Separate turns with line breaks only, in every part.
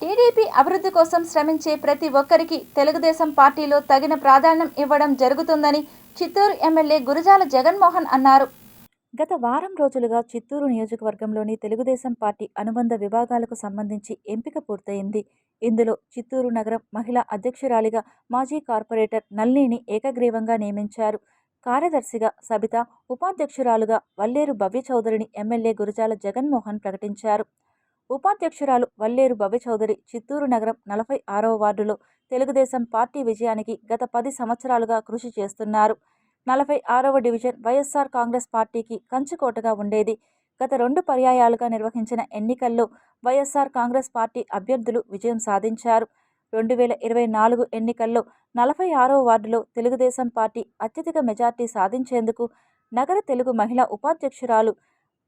TDP అభివృద్ధి కోసం శ్రమించే ప్రతి ఒక్కరికి తెలుగుదేశం పార్టీలో తగిన ప్రాధాన్యం ఇవ్వడం జరుగుతుందని చిత్తూరు ఎమ్మెల్యే గురజాల జగన్మోహన్ అన్నారు. గత వారం రోజులుగా చిత్తూరు నియోజకవర్గంలోని తెలుగుదేశం పార్టీ అనుబంధ విభాగాలకు సంబంధించి ఎంపిక పూర్తయింది. ఇందులో చిత్తూరు నగరం మహిళా అధ్యక్షురాలిగా మాజీ కార్పొరేటర్ నల్లిని ఏకగ్రీవంగా నియమించారు. కార్యదర్శిగా సబిత ఉపాధ్యక్షురాలుగా వల్లేరు భవ్య చౌదరిని ఎమ్మెల్యే గురజాల జగన్మోహన్ ప్రకటించారు. ఉపాధ్యక్షురాలు వల్లేరు భవ్య చౌదరి చిత్తూరు నగరం నలభై ఆరవ వార్డులో తెలుగుదేశం పార్టీ విజయానికి గత పది సంవత్సరాలుగా కృషి చేస్తున్నారు. నలభై ఆరవ డివిజన్ వైఎస్ఆర్ కాంగ్రెస్ పార్టీకి కంచుకోటగా ఉండేది. గత రెండు పర్యాయాలుగా నిర్వహించిన ఎన్నికల్లో వైఎస్ఆర్ కాంగ్రెస్ పార్టీ అభ్యర్థులు విజయం సాధించారు. రెండు వేల ఇరవై నాలుగు ఎన్నికల్లో నలభై ఆరవ వార్డులో తెలుగుదేశం పార్టీ అత్యధిక మెజార్టీ సాధించేందుకు నగర తెలుగు మహిళా ఉపాధ్యక్షురాలు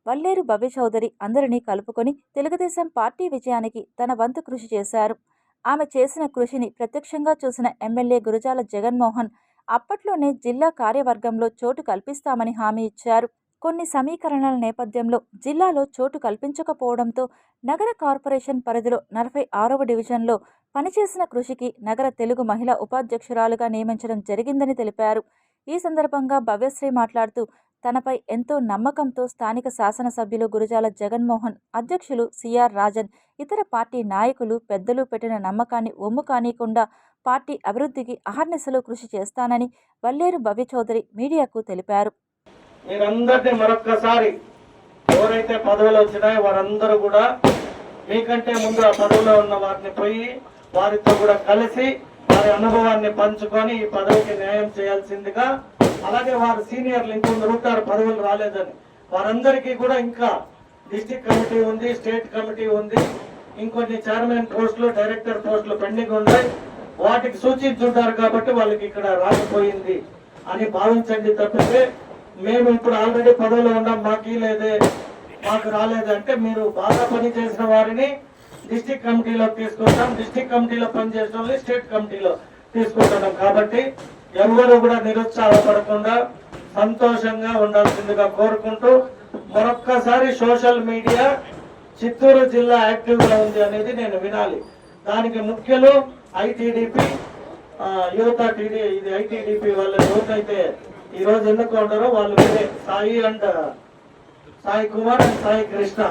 వల్లేరు భవ్య చౌదరి అందరినీ కలుపుకొని తెలుగుదేశం పార్టీ విజయానికి తన వంతు కృషి చేశారు. ఆమె చేసిన కృషిని ప్రత్యక్షంగా చూసిన ఎమ్మెల్యే గురజాల జగన్మోహన్ అప్పట్లోనే జిల్లా కార్యవర్గంలో చోటు కల్పిస్తామని హామీ ఇచ్చారు. కొన్ని సమీకరణల నేపథ్యంలో జిల్లాలో చోటు కల్పించకపోవడంతో నగర కార్పొరేషన్ పరిధిలో నలభై ఆరవ డివిజన్లో పనిచేసిన కృషికి నగర తెలుగు మహిళా ఉపాధ్యక్షురాలుగా నియమించడం జరిగిందని తెలిపారు. ఈ సందర్భంగా భవ్యశ్రీ మాట్లాడుతూ తనపై ఎంతో నమ్మకంతో స్థానిక శాసనసభ్యులు గురజాల జగన్మోహన్ అధ్యక్షులు సిఆర్ రాజన్ ఇతర పార్టీ నాయకులు పెద్దలు పెట్టిన నమ్మకాన్ని ఒమ్ము కానీయకుండా పార్టీ అభివృద్ధికి అహర్నిశలు కృషి చేస్తానని వల్లేరు భవ్య చౌదరి మీడియాకు తెలిపారు.
మీరందరినీ మరొక్కసారి ఎవరైతే పదవులు వచ్చినాయో వారందరూ కూడా మీకంటే ముందు ఆ పదవిలో ఉన్న వారిని పోయి వారితో కూడా కలిసి వారి అనుభవాన్ని పంచుకొని ఈ పదవికి న్యాయం చేయాల్సిందిగా అలాగే వారు సీనియర్లు ఇంకొందరు ఉంటారు పదవులు రాలేదని. వారందరికీ కూడా ఇంకా డిస్టిక్ కమిటీ ఉంది స్టేట్ కమిటీ ఉంది ఇంకొన్ని చైర్మన్ పోస్టులు డైరెక్టర్ పోస్టులు పెండింగ్ ఉన్నాయి. వాటికి సూచించుంటారు కాబట్టి వాళ్ళకి ఇక్కడ రాకపోయింది అని భావించండి తప్పితే మేము ఇప్పుడు ఆల్రెడీ పదవిలో ఉన్నాం మాకు లేదే మాకు రాలేదంటే మీరు బాగా పని చేసిన వారిని డిస్టిక్ కమిటీలో తీసుకుంటాం డిస్టిక్ కమిటీలో పనిచేసిన వాళ్ళని స్టేట్ కమిటీలో తీసుకుంటున్నాం కాబట్టి ఎవరు కూడా నిరుత్సాహపడకుండా సంతోషంగా ఉండాల్సిందిగా కోరుకుంటూ మరొక్కసారి సోషల్ మీడియా చిత్తూరు జిల్లా యాక్టివ్గా ఉంది అనేది నేను వినాలి. దానికి ముఖ్యులు ఐటీడీపీ యువత టీడీ ఇది ఐటీడీపీ వాళ్ళ యువత అయితే ఈ రోజు ఉండరో వాళ్ళు సాయి అండ్ సాయి కుమార్ అండ్ సాయి కృష్ణ.